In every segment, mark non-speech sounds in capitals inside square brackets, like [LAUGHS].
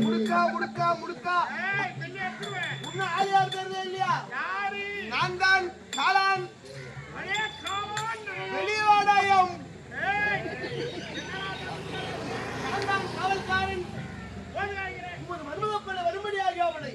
முடுக்கா, முடுக்கா, முடுக்கா. உன்னை ஆளியார் இல்லையா? நான் தான் காளான். வெளிவாடாயம். நான் தான் காவல்காரன். உமது மருமகப்பட வரும்படியாக அவனை.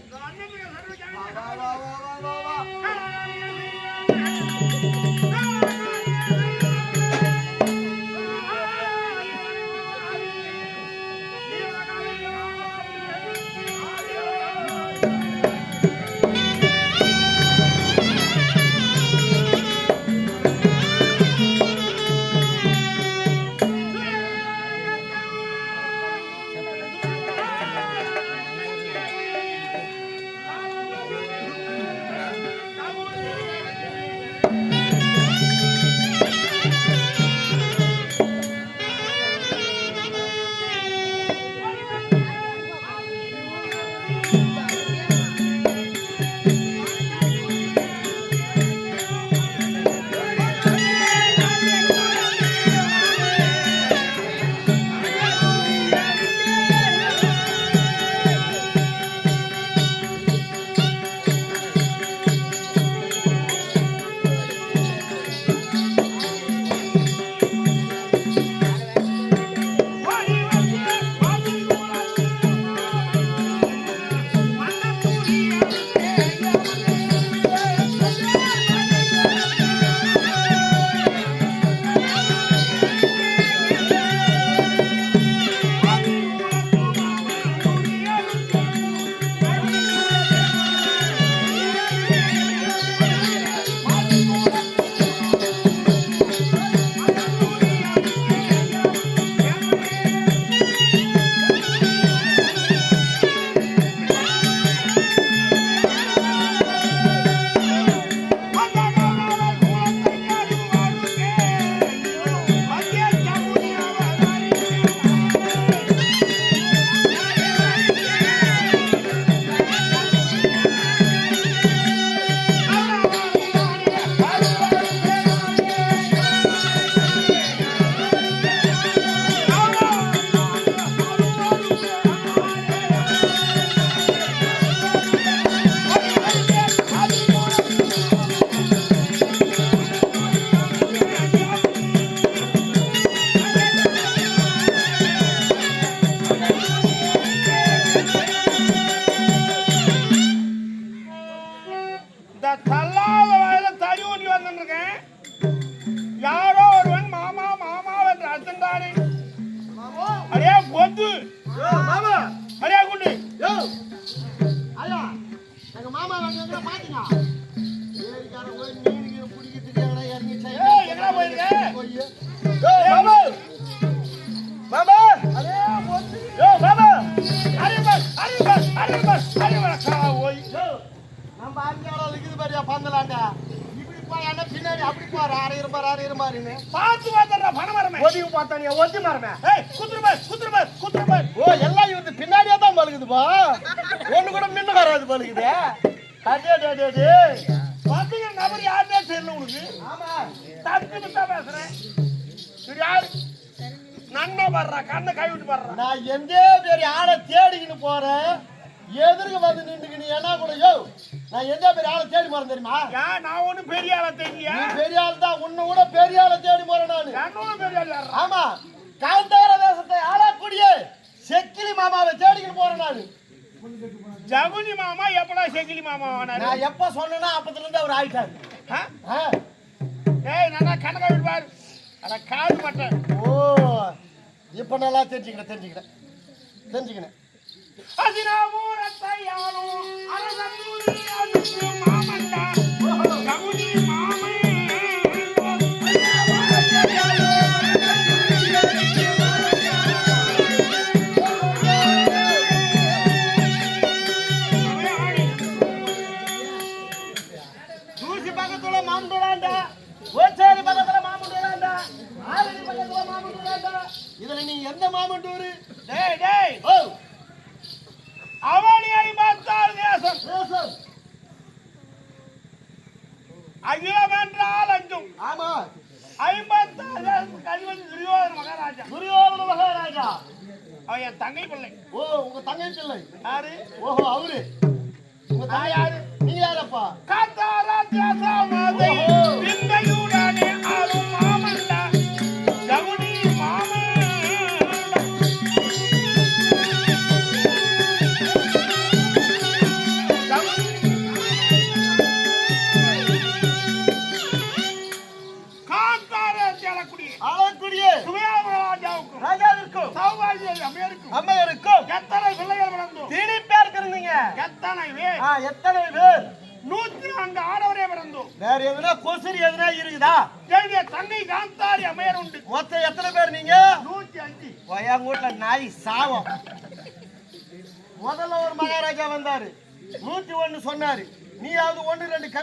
இருமாறுன்னு பாத்து வாதறா பண மரமே ஒதுங்கி பார்த்தானியா? ஒத்தி மரமே ஏய் குத்துரு பஸ் குத்துரு பஸ் குத்துரு பஸ் ஓ எல்லாம் இவருக்கு பின்னாடியே தான் பழுகுதுப்பா. ஒண்ணு கூட மின்ன வராது பழுகுது. அதே அதே அதே அதே பாத்தீங்க நபர் யாருன்னே தெரியல உனக்கு. ஆமா. தத்து விட்டா பேசுறேன். இது யாரு? நன்னா வர்றா கண்ணை கை விட்டு வர்றா. நான் எந்த பெரிய ஆளை தேடிக்கின்னு போறேன். எதிர்க்க வந்து நின்றுக்கின்னு என்ன கூட யோ? நான் எந்த பெரிய ஆளை தேடி போறேன் தெரியுமா? நான் ஒண்ணும் பெரிய ஆளா தெரியலையா நீ பெரிய ஆள் தான் உன்னை கூட பெரிய ஆளை தேடி போறேன் நானு. பெரிய ஆள் ஆமா காந்தார தேசத்தை ஆளக்கூடிய செக்கிலி மாமாவை தேடிக்கின்னு போறேன் நானு. ஜகுனி மாமா எப்படா செக்கிலி மாமா நான் எப்ப சொன்னேன்னா அப்பத்துல இருந்து அவர் ஆயிட்டாரு. ஏய் நல்லா கணக்கா விடுவார். அட காது மாட்டேன் ஓ இப்ப நல்லா தெரிஞ்சுக்கிறேன் தெரிஞ்சுக்கிறேன் தெரிஞ்சுக்கிறேன் அதினாபூரத்தை யாரும் அரசூரி அனுப்பு மாமண்டா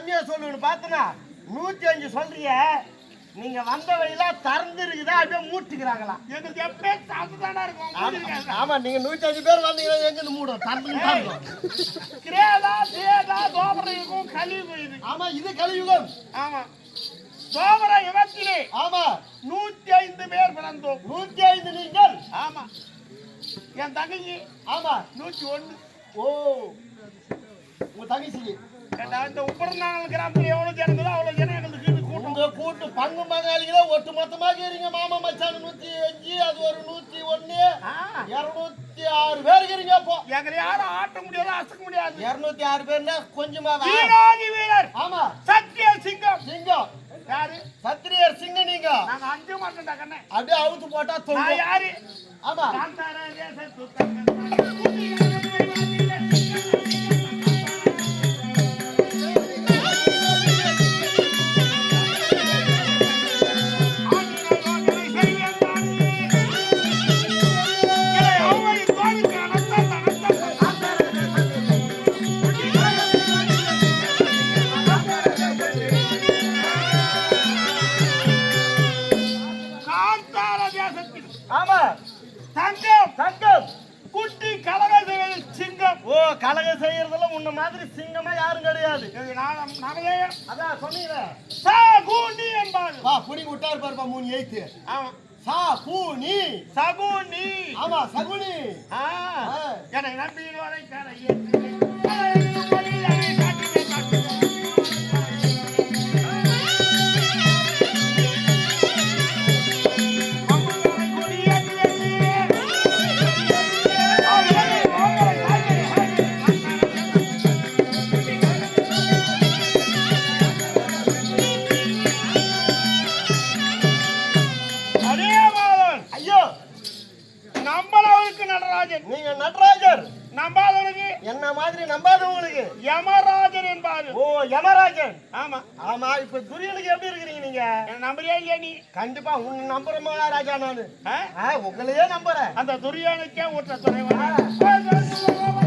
கம்மியா சொல்லுன்னு பார்த்தனா நூத்தி அஞ்சு சொல்றிய. நீங்க வந்த வழியில திறந்து இருக்குதா அப்படியே மூட்டுக்கிறாங்களாம் எங்களுக்கு எப்பே சாத்து தானா இருக்கும். ஆமா நீங்க நூத்தி அஞ்சு பேர் வந்தீங்கன்னா எங்க மூடும்? திறந்து கிரேதா சேதா தோபர யுகம் கலியுகம் ஆமா இது கலியுகம். ஆமா. தோபர யுகத்திலே ஆமா. நூத்தி ஐந்து பேர் பிறந்தோம். நூத்தி ஐந்து நீங்கள். ஆமா. என் தங்கைக்கு ஆமா. நூத்தி ஒண்ணு. ஓ. உங்க தங்கச்சி ஏண்டா, இந்த உப்பரநாள் கிராமத்துல எவ்வளவு ஜனங்களோ அவ்வளவு ஜனம் எங்களுக்கு இது கூட்டம். உங்க கூட்டு பங்கு பங்காளிகள ஒட்டு மொத்தமா இருக்கிறீங்க மாமா மச்சான். நூத்தி அஞ்சு அது ஒரு நூத்தி ஒண்ணு. இருநூத்தி ஆறு பேர் இருக்கிறீங்க அப்போ. எங்களை யாரும் ஆட்ட முடியாது அசக்க முடியாது. இருநூத்தி ஆறு பேர்னா கொஞ்சமா. வீராதி வீரர். ஆமா. சத்திய சிங்கம். சிங்கம். யாரு? சத்திரியர் சிங்கம் நீங்க. நாங்க அஞ்சு மாட்டோம்டா கண்ணே. அப்படியே அவுத்து போட்டா நான் தொங்கும் யாரு? ஆமா. தங்கம். குட்டி கலகசைகள் சிங்கம். ஓ கலக செய்யறதுல உன்ன மாதிரி சிங்கமா யாரும் கிடையாது. அதான் சொன்னீங்க. சா கூண்டி என்பார் வா புடி விட்டாரு பாருப்பா மூணு எய்த்து. ஆமா. சா பூனி சகுனி ஆமா சகுனி. எனக்கு நம்பி வரை மாதிரி நம்பாதவங்களுக்கு யமராஜன் என்பாரு. ஓ யமராஜன். ஆமா. ஆமா இப்ப துரியனுக்கு எப்படி இருக்கிறீங்க நீங்க? நம்புறியா இல்லையா நீ? கண்டிப்பா உன் நம்புற மகாராஜா நானு. உங்களையே நம்புறேன். அந்த துரியானுக்கே ஊற்ற துறைவன்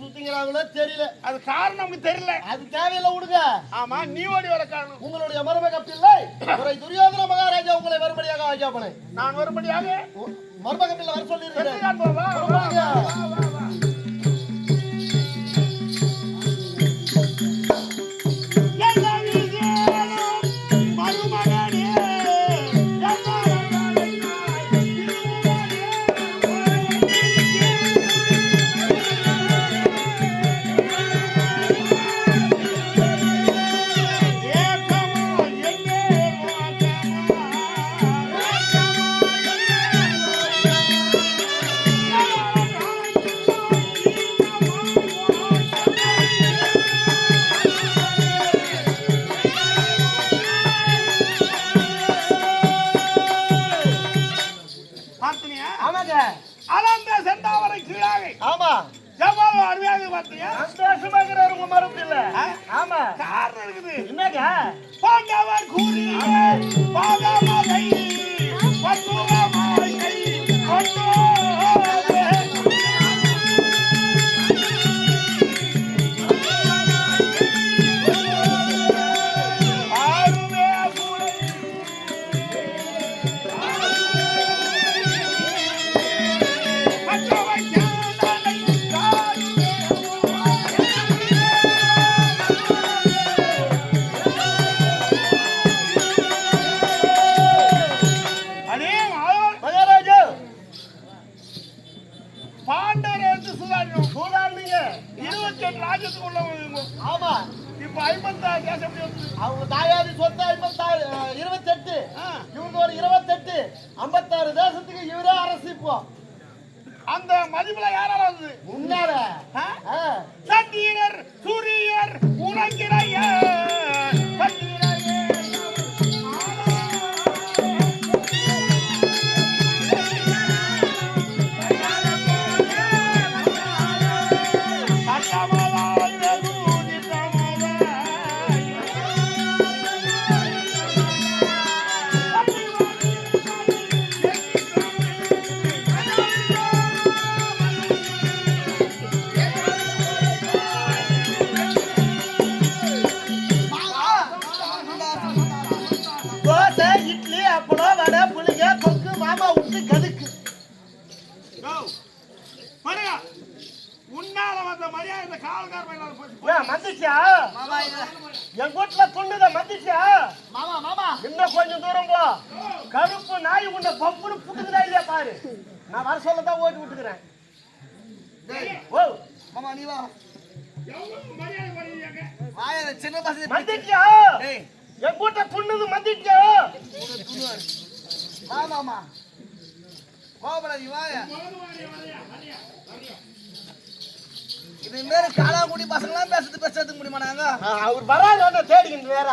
சுத்திங்கிறாங்களோ தெரியல. அது காரணம் நமக்கு தெரியல. அது தேவையில்லை விடுங்க. ஆமா நீ ஓடி வர காரணம். உங்களுடைய மருமக பிள்ளை ஒரு துரியோதன மகாராஜா உங்களை மறுபடியாக ஆஜாபனை நான் வரும்படியாக மருமக பிள்ளை வர சொல்லி பார்த்தியா ஆமாங்க. அனந்த செந்தாவரை கீழாகை. ஆமா. ஜமால் அருமையாக பார்த்தியா சந்தோஷமாங்கிறார் உங்க மருந்து இல்ல. ஆமா. காரணம் இருக்குது. என்னங்க? பாண்டாவார் கூறி பாண்டாவார் தைரி மதிப்புல ஆ? ஆ. சத்தியர் சூரியர் உலகிறைய மேல போச்சு ஏன் மந்திச்சா என் வீட்டுல துண்டுத மந்திச்சா மாமா மாமா. இன்னும் கொஞ்சம் தூரம் போ. கருப்பு நாய் உன்னை பப்புன்னு புட்டுக்குதா இல்லையா பாரு. நான் வர சொல்ல தான் ஓட்டி விட்டுக்கிறேன். ஓ. மாமா நீ வா. சின்ன பசங்க மந்திச்சா டேய். என் வீட்டை துண்டுது மந்திச்சா வா மாமா. கோபப்படாதீ வாய. இது மாரி காலாங்குடி பசங்களாம் பேசுறது பேசுறதுக்கு முடியுமா நாங்க? அவர் வராது? தேடிக்கிட்டு வேற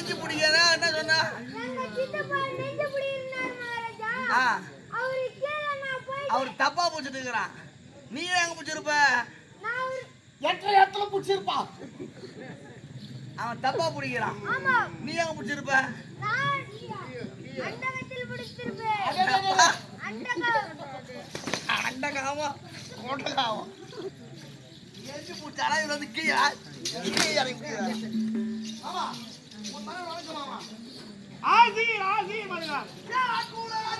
நெஞ்சு பிடிக்கிறா என்ன சொன்னா. அவரு கீழே நான் போய் அவர் தப்பா பிடிச்சிட்டு இருக்கிறான் நீ எங்க பிடிச்சிருப்ப? எட்டரை இடத்துல புடிச்சிருப்பா அவன் தப்பா பிடிக்கிறான். ஆமா, நீ எங்க பிடிச்சிருப்ப. அண்டகாமம் கொண்டகாமம் நெஞ்சு பிடிச்சாரா இது வந்து கீழே கீழே இறங்கி மாமா ஆசி ஆசி மருமகன்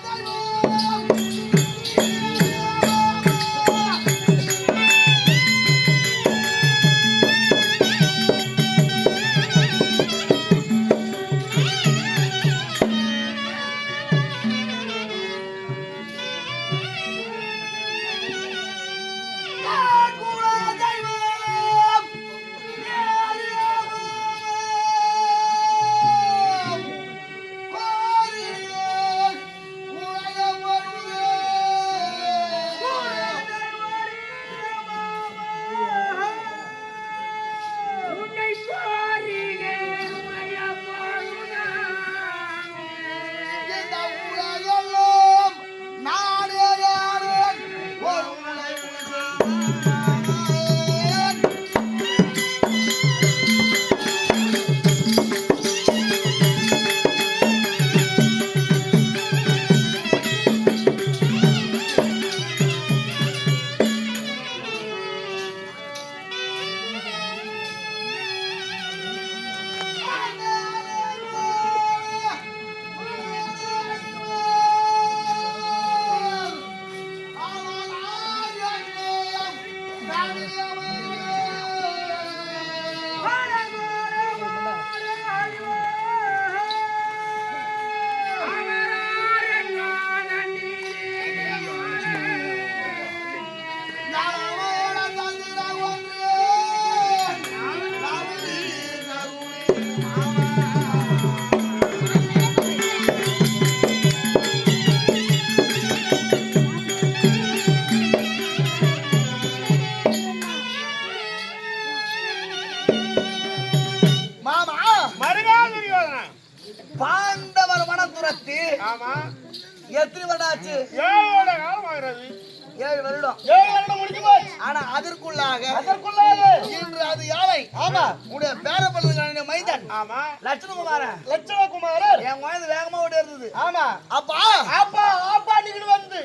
ஆனா அதற்குள்ளாக அதற்குள்ளாக இன்று அது யாரை? ஆமா உடைய பேர பல்லுக்கான மைந்தன். ஆமா. லட்சுமணகுமாரன் லட்சணகுமாரர் என் குழந்தை வேகமா ஓடி இருந்தது ஆமா. அப்பா! அப்பா அப்பா நீங்க வந்து.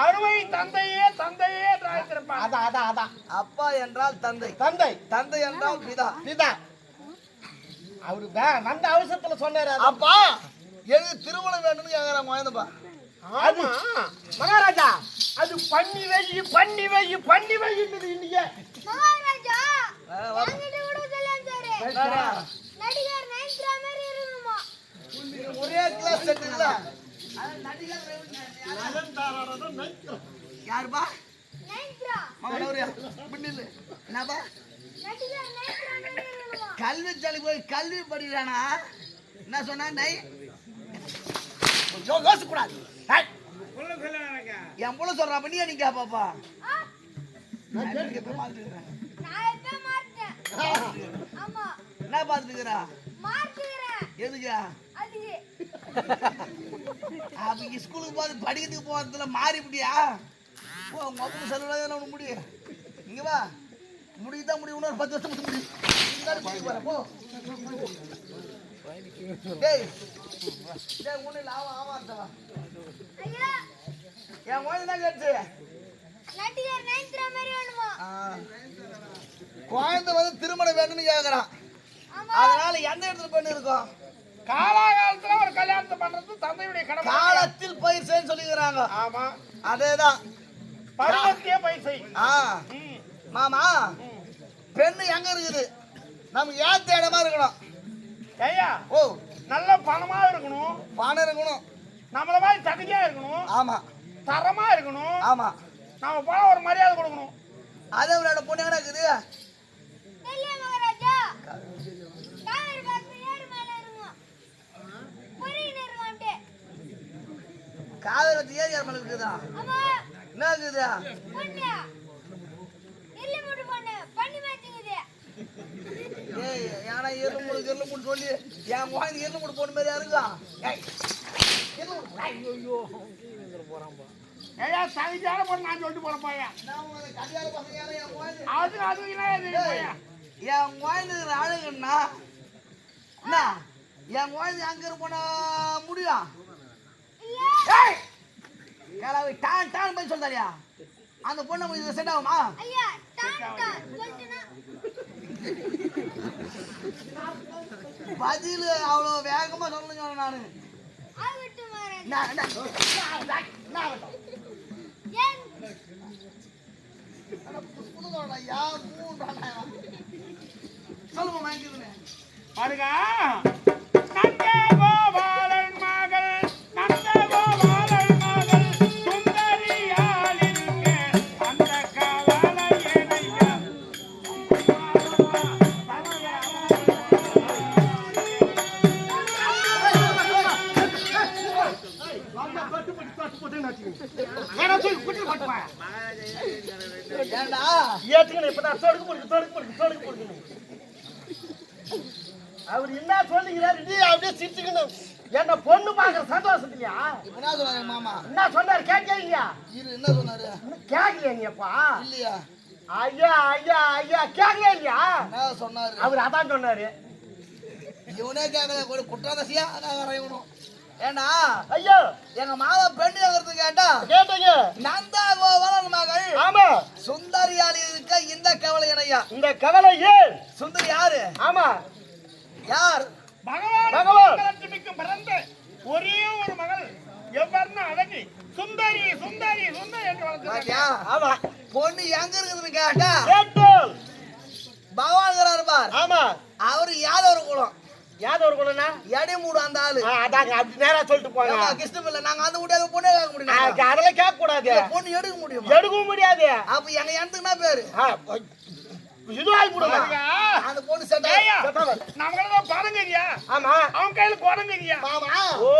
அருமை தந்தையே தந்தையே அதான் அதான் அதான். அப்பா என்றால் தந்தை. தந்தை. தந்தை என்றால் பிதா. பிதா. அவரு வந்த அவசரத்துல சொன்னாரு. அப்பா எனக்கு திருமணம் வேணும்னு கேக்குறேன் குழந்தைப்பா ஆமா. மகாராஜா அது பண்ணி வை பண்ணி வை பண்ணி வைன்றது இன்னைக்கு மகாராஜா. என்கிட்ட கூட சொல்லேன் சாரு. நடிகர் நயன்தாரா மாதிரி இருக்கணுமா? ஒரே கிளாஸ் செட்டுங்களா யாருப்பா? நயன்தாரா மகன் அவரு இப்படி நில்லு. என்னப்பா? நடிகர் நயன்தாரா மாதிரி இருக்கணுமா? கல்வி சாலை போய் கல்வி படிக்கிறானா? என்ன சொன்னா நை? யோ- யோசிக்கக்கூடாது ஹேய், என் சொல்றான் அப்ப நீ மாட்டேன் [LAUGHS] ஆமா. என்ன மாட்டுகிறேன் எதுக்கு? [LAUGHS] இங்க ஸ்கூலுக்கு போது படிக்கிறதுக்கு போறதுல மாறி முடியா? போ உங்க அப்பா செலவுல உனக்கு முடியும். இங்க வா. முடியுதான் முடியும் இன்னொரு பத்து வருஷம் முடியும் போ. என் வேணுமா? ஆ. குழந்தை வந்து திருமணம் வேணும்னு கேக்குறான். ஆமா. அதனால எந்த இடத்துல பண்ணி இருக்கோம் காலாகாலத்துல ஒரு கல்யாணத்தை பண்றது தந்தையுடைய கடமை. காலத்தில் பயிர் செய்ய சொல்லிக்கிறாங்க. ஆமா. அதேதான். பருவத்திய பைசை ஆ. ம், மாமா பெண்ணு எங்க இருக்குது? நமக்கு ஏத்த இடமா இருக்கணும். ஐயா ஓ. நல்ல பணமா இருக்கணும். பணம் இருக்கணும். நம்மள மாதிரி தகுதியா இருக்கணும். ஆமா. தரமா இருக்கணும். ஆமா. நம்ம போல ஒரு மரியாதை கொடுக்கணும். அதே அவரோட பொண்ணு இருக்குது? காவேரி ஏரியா மேல இருக்குதா? ஆமா. என்ன இருக்குது? பொண்ணு இல்ல முட்டு பொண்ணு பண்ணி மாட்டேங்குது ஏய் ஏன்னா எருமுடு எருமுடு சொல்லி என் குழந்தை எருமுடு பொண்ணு மாதிரியா இருக்கா ஏய் எருமுடு ஐயோ. ஐயா தகுதியான பொண்ணு நான் சொல்லிட்டு போறேன் அது அது என் குழந்தைங்கிற அழகுன்னா என்ன? என் குழந்தை அங்க போனா முடியும் ஏய் கிளவி டான் டான் போய் சொல்றாடியா அந்த பொண்ணு செட் ஆகுமா ஐயா டான் டான் சொல்லிட்டுனா பதில் அவ்வளோ வேகமா சொல்லணுங்க நானு. ஆகட்டு மகாராஜா நான் என்ன- நான் நான் என்ன சொன்னாரு மாமா என்ன சொன்னாரு கேட்கலையா இரு என்ன சொன்னாரு கேட்கலையா நீப்பா இல்லையா ஐயா ஐயா ஐயா கேட்கல இல்லையா என்ன சொன்னாரு அவர் அதான் சொன்னாரு இவனே கேட்கல ஒரு குற்றாதசியா இவனும் ஏண்டா ஐயோ எங்க மாமா பெண்ணு கேட்கறது கேட்டா கேட்டீங்க நந்தா கோபாலன் மகள் ஆமா சுந்தரியாளி இருக்க இந்த கவலை இணையா இந்த கவலை ஏன் சுந்தரி யாரு ஆமா யார் பகவான் பகவான். பிறந்த ஒரே ஒரு மகள் எவ்வர்ண அழகி சுந்தரி சுந்தரி சுந்தரி என்று பாத்தியா? வளர்த்து ஆமா. பொண்ணு எங்க இருக்குதுன்னு கேட்டா பகவான்கிறாரு பார் ஆமா. அவரு யாதவ குலம். யாதவ ஒரு குலனா எடை மூடு அந்த ஆளு அதாங்க அப்படி நேரா சொல்லிட்டு போங்க. ஏம்மா, கிருஷ்ணபிள்ளை நாங்க அந்த முடியாத பொண்ணே கேட்க முடியும்? அதெல்லாம் கேட்க கூடாது. பொண்ணு எடுக்க முடியும்? எடுக்கவும் முடியாது. அப்ப எங்க என்ன பேரு. ஆ, இது ஆகி போடுங்க அந்த பொண்ணு செட்ட ஏய்யா, நமக்கு பணங்கறியா ஆமா. அவன் கையில குரங்கறியா மாமா. ஓ.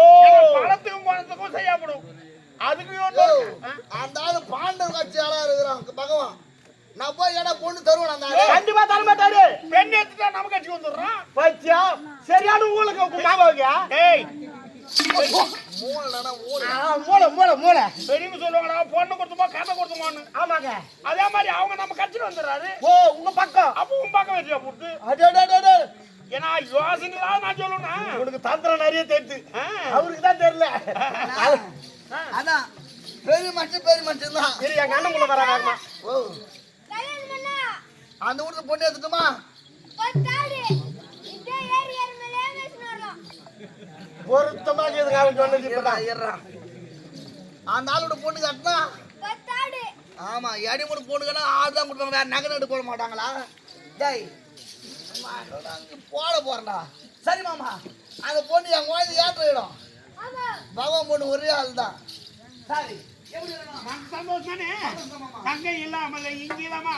பணத்துக்கும் செய்யப்படும் அதுக்கு? அந்த ஆளு பாண்டவர் கட்சி ஆளா இருக்கிறான் பகவான். நான் போய் ஏடா பொண்ணு தருவேன் அந்த கண்டிப்பா தர மாட்டாரு. பெண் எடுத்துட்டா நமக்கு கட்டி வந்துடுறான் பச்சியா சரியான ஊழங்க உங்க மாமாவுக்கு டேய் மூளைனா மூளை. மூளை மூளை மூளை. பெரியவங்க சொல்லுவாங்களா பொண்ணு கொடுத்துமா கதை கொடுத்துமான்னு. ஆமாங்க. அதே மாதிரி அவங்க நம்ம கட்சியில் வந்துடுறாரு. ஓ உங்க பக்கம். அப்போ உன் பக்கம் வச்சியா போட்டு. அடே. ஏன்னா யோசனை தான் நான் சொல்லணும் உனக்கு தந்திரம் நிறைய தெரியுது ஆ. அவருக்கு தான் தெரியல. அதான் பெரிய மனுஷன் பெரிய மனுஷன் தான். சரி எங்க அண்ணன் வராங்க ஓ. அந்த வீட்டுல பொண்ணு எடுத்துட்டுமா? பொருத்தமாக இதுங்க அவன் சொன்னது இப்பதான். அந்த ஆளோட பொண்ணு கட்டினா? ஆமா எடி மூணு பொண்ணுங்கன்னா ஆடு தான் கொடுப்பாங்க. வேற நகை நட்டு போட மாட்டாங்களா? டேய் நான் அங்க போட போறேன்டா. சரி மாமா. அந்த பொண்ணு என் குழந்தை ஏற்ற இடம் ஆமா பகவான் பொண்ணு ஒரே ஆள் தான் சரி சந்தோஷம் தங்கை இல்லாமல் இங்கிலமா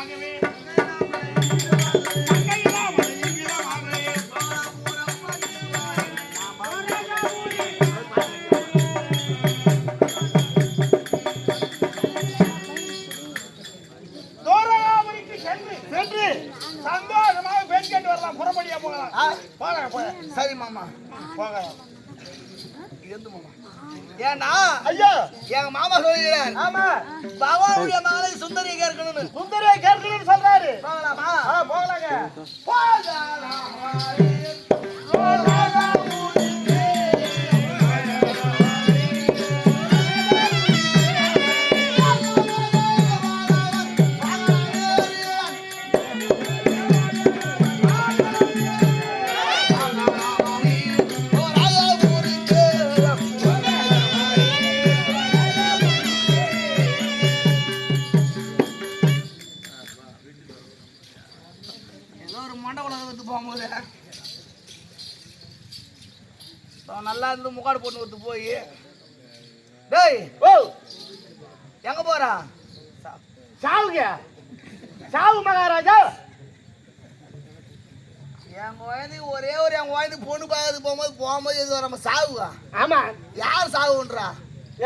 போகலாம் போங்க போங்க. சரி மாமா. போங்க. இருந்து மாமா. ஏன்னா ஐயா! எங்க மாமா சொல்லிடுறார் ஆமா. பகவானுடைய மகளை சுந்தரியை கேட்கணும்னு. சுந்தரியை கேட்கணும்னு சொல்றாரு. போகலாமா? போகலாங்க. ஏதோ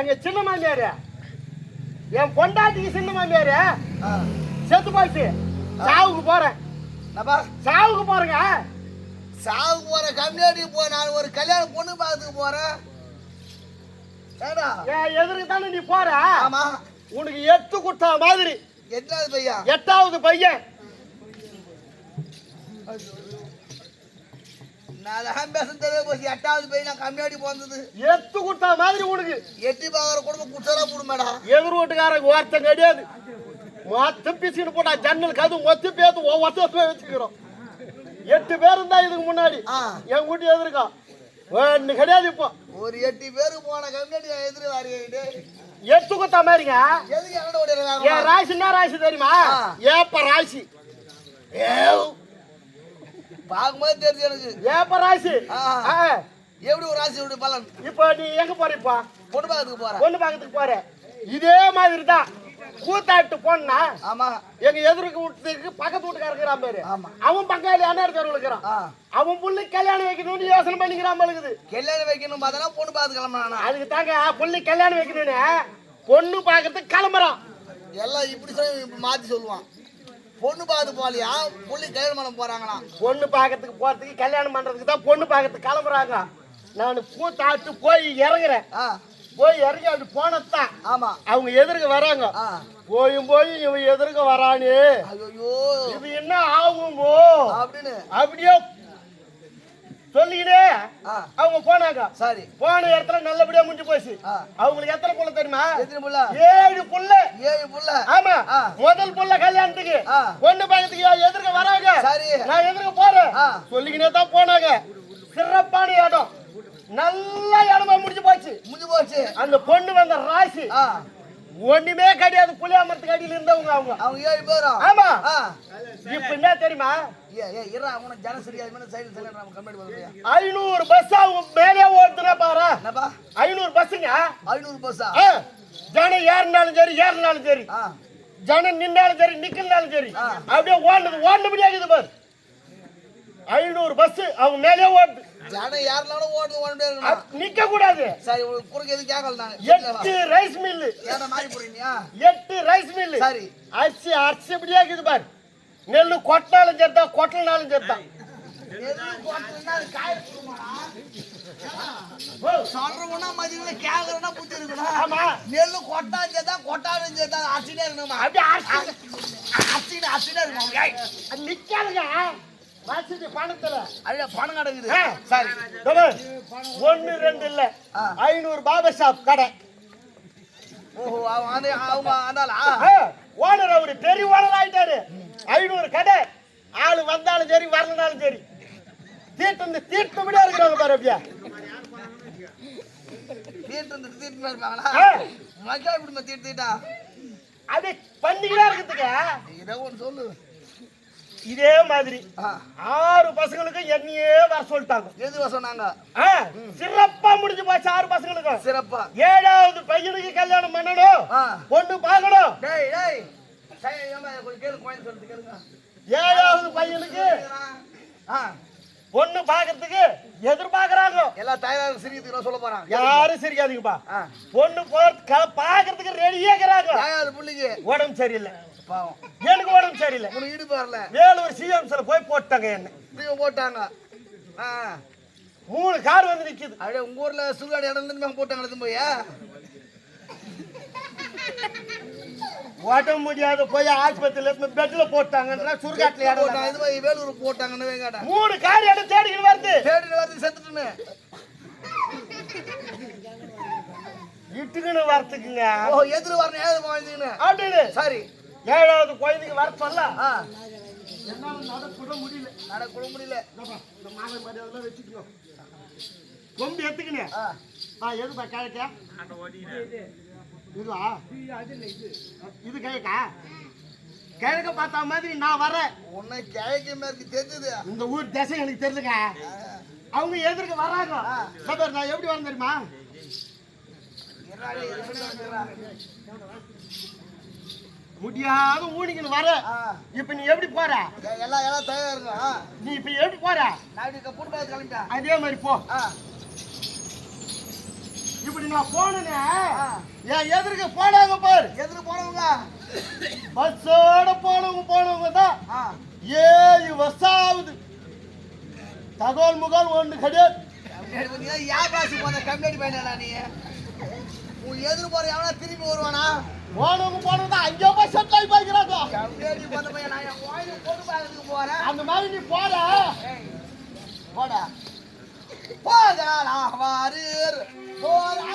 எங்க சின்ன மாமியாரு. என் பொண்டாட்டிக்கு சின்ன மாமியாரு. செத்து போச்சு. சாவுக்கு போறேன். சாவுக்கு போறேங்க. சாவுக்கு போற கம்யூனிட்டி போ நான் ஒரு கல்யாண பொண்ணு பார்க்கறதுக்கு போறேன். எதிர்க்கு தானே நீ போற? ஆமா. உனக்கு எத்து குட்டா மாதிரி. எட்டாவது பையா எட்டாவது பையன். நான் தான் பேச தெரிய போச்சு எட்டாவது பையன் நான் கம்யூனிட்டி போந்தது எத்து குட்டா மாதிரி உனக்கு. எட்டி பார்க்குற குடும்பம் குச்சலா குடும்படா எதிர் வீட்டுக்காரங்க ஒருத்தன் கிடையாது. மொத்த பிச்சுக்கிட்டு போட்டா ஜன்னல் கது மொத்த பேத்து ஒத்த வச்சுக்கிறோம். எட்டு பேர் இருந்தா இதுக்கு முன்னாடி. என் கூட்டி எதிர்க்கா? ஒண்ணு கிடையாது இப்போ. ஒரு எட்டு பேருக்கு போன கம்யூனிட்டி எதிரி வாரியிட்டு எட்டு குத்தா மாதிரிங்க? எதுக்கு என் ராசி என்ன ராசி தெரியுமா. ஏப்ப ராசி. ஏவ். பார்க்கும்போது தெரிஞ்சு எனக்கு. ஏப்ப ராசி. எப்படி ஒரு ராசி எப்படி பலன்? இப்போ நீ எங்க போற இப்போ? பொண்ணு பார்க்கறதுக்கு போறேன். பொண்ணு பார்க்கறதுக்கு போற. இதே மாதிரி தான் கூத்தாட்டு பொண்ணா ஆமா. எங்க எதிர்க்கு வீட்டுக்கு பக்கத்து வீட்டுக்காரர் இருக்கிறான் பாரு. அவன் பங்காளி தெருவில் இருக்கிறான். அவன் புள்ளி கல்யாணம் வைக்கணும்னு யோசனை பண்ணிக்கிறான் இருக்குது. கல்யாணம் வைக்கணும் பார்த்தனா பொண்ணு பார்த்து கிளம்புறானா அதுக்கு தாங்க புள்ளி கல்யாணம் வைக்கணும்னு பொண்ணு பார்க்கறதுக்கு கிளம்புறான். எல்லாம் இப்படி சொல்லி மாத்தி சொல்லுவான். பொண்ணு பார்த்து போலியா புள்ளி கல்யாணம் பண்ண போறாங்களாம் பொண்ணு பார்க்கறதுக்கு போறதுக்கு கல்யாணம் பண்றதுக்கு தான் பொண்ணு பார்க்கறதுக்கு கிளம்புறாங்க. நான் கூத்தாட்டு போய் இறங்குறேன். போய் இறங்கி அப்படி போனதான் ஆமா. அவங்க எதிர்க்க வராங்க. போயும் போய் இவன் எதிர்க்க வரானே. இது என்ன ஆகுமோ? அப்படின்னு. அப்படியே சொல்லிக்கிட்டே அவங்க போனாங்க. சரி. போன இடத்துல நல்லபடியா முடிஞ்சு போச்சு. அவங்களுக்கு எத்தனை புள்ள தெரியுமா? எத்தனை புள்ள? ஏழு புள்ள. ஏழு புள்ள. ஆமா. முதல் புள்ள கல்யாணத்துக்கு. பொண்ணு பக்கத்துக்கு எதிர்க்க வராங்க. சரி. நான் எதிர்க்க போறேன். ஆ. சொல்லிக்கினே தான் போனாங்க. சிறப்பான இடம். நல்ல இடமா முடிஞ்சு போச்சு. முடிஞ்சு போச்சு. அந்த பொண்ணு வந்த ராசி. ஒண்ணுமே கிடையாது. புளியாமரத்துக்கு அடியில இருந்தவங்க அவங்க. அவங்க ஏழு பேரும் ஆமா. இப்ப என்ன தெரியுமா? ஏ ஏ இரா அவன ஜன சரியா இவன சைடு சைடு நம்ம கம்பெனி பண்ணுறியா ஐநூறு பஸ் அவங்க மேலே ஓடுதுன்னா பாரு. என்னப்பா? ஐநூறு பஸ்ஸுங்க. ஐநூறு பஸ்ஸா? ஜனம் ஏறினாலும் சரி ஏறினாலும் சரி. ஜனம் நின்னாலும் சரி நிக்கலனாலும் சரி. அப்படியே ஓடுனது ஓடுனபடியாகுது பாரு. ஐநூறு பஸ் அவங்க மேலே ஓடுது. ஜனம் யாருனாலும் ஓடுது அப்~ நிக்க கூடாது சரி உங்களுக்கு குறுக்க எதுவும் கேட்கல நாங்க எட்டு ரைஸ் மில்லு ஏன்னா மாறி போறீங்க? எட்டு ரைஸ் மில்லு சரி. அரிசி அரிசி இப்படியாக்குது பாரு. நெல்லு கொட்டினாலும் சரிதான் கொட்டலனாலும்? ஓ, சொல்றவனா மதியம் கேக்குறனா புத்தி இருக்கணும் ஆமா. நெல்லு கொட்டாஞ்சே தான் கொட்டாஞ்சே தான் அசினே இருக்கணுமா? அப்படியே அசினே அசினே இருக்கணும்? நிக்காதுங்க. வசதி பணத்துல. அதுல பணம் கிடக்குது. சரி. ஒண்ணு ரெண்டு இல்ல. ஐநூறு பாபா ஷாப் கடை. ஓஹோ அவங்க அவங்க அந்தாளா ஓனர் அவரு பெரிய ஓனர் ஆயிட்டாரு. ஐநூறு கடை. ஆளு வந்தாலும் சரி வரலனாலும் சரி. தீர்த்து தீர்த்தபடியா இருக்கிறவங்க பாரு அப்படியா. தீர்த்து தீர்த்து இருப்பாங்களா. மக்கள் குடும்பம் தீர்த்துட்டா அது பண்ணிக்கிட்டே இருக்கிறதுக்கு. இதை ஒன்று சொல்லு. இதே மாதிரி. ஆறு பசங்களுக்கு என்னையே வர சொல்லிட்டாங்க. எதுவா சொன்னாங்க? சிறப்பா முடிஞ்சு போச்சு ஆறு பசங்களுக்கும் சிறப்பா. ஏழாவது பையனுக்கு கல்யாணம் பண்ணணும். பொண்ணு பார்க்கணும். ஏழாவது பையனுக்கு பொண்ணு பார்க்கறதுக்கு எதிர்பார்க்கறாங்க. எல்லா தயாராக சிரிக்கிறதுக்கு சொல்ல போறான் யாரும் சிரிக்காதீங்கப்பா. பொண்ணு போற பாக்குறதுக்கு ரெடியா இருக்கிறாங்க. தயார் புள்ளிக்கு. உடம்பு சரியில்லை. பாவம். எனக்கு உடம்பு சரியில்லை. உனக்கு ஈடுபு வரல வேலூர் சிஎம்ஸ்ல போய் போட்டாங்க என்ன. போட்டாங்க. ஆ. மூணு கார் வந்து நிக்குது. அப்படியே உங்க ஊர்ல சுடுகாடு இடம் இருந்து போட்டாங்க எடுத்து போய்? உடம்பு முடியாத போய் ஆஸ்பத்திரியில பெட்ல போட்டாங்கன்ற சுருகாட்டுல இடம் போட்டாங்க. இது மாதிரி வேலூர் போட்டாங்கன்னு கேட்டேன். மூணு கார் இடம் தேடிக்கிட்டு வருது. தேடி வந்து செத்துட்டுன்னு. இட்டுக்குன்னு வரத்துக்குங்க. ஓ எதிர் வரணும் ஏது வாழ்ந்தீங்கன்னு அப்படின்னு. சரி. ஏழாவது குழந்தைக்கு வர சொல்ல. என்னால நடக்கூட முடியல. நட கூட முடியல. இந்த மாலை மரியாதைலாம் வச்சுக்கோ. கொம்பு எத்துக்கினே. ஆ. ஆ எதுப்பா கிழக்க இதுவா? இது கிழக்கா கிழக்க பார்த்தா மாதிரி நான் வரேன். உன்னை கிழக்கு மேற்கு தெரிஞ்சது. இந்த ஊர் திசை எனக்கு தெரியுதுங்க அவங்க எதிர்க்க வராங்க. நான் எப்படி வரேன் தெரியுமா? முடியாத ஊனிக்கின்னு வர. இப்ப நீ எப்படி போற? எல்லாம் எல்லாம் தயாரா இருங்க ஆ. நீ இப்ப எப்படி போற? கிளம்பிட்டேன் அதே மாதிரி போ. இப்படி நான் போனேனே. என் எதிர்க்க போனாங்க பாரு. எதிர் போனவங்க பஸ்ஸோட போனவங்க போனவங்க தான். ஏழு வருஷம் ஆகுது தகவல் முகால் ஒண்ணு கிடையாது. பண்ணி வியாபாசி போன கம்மியாடி பையனா நீ? உன் எதிர் போற எவனா திரும்பி வருவானா? போனவங்க போனவங்க அங்கே போய் செட்டில் ஆகி போய்க்கிறாங்க அந்த மாதிரி நீ போட. போட. போதா வாரு போதா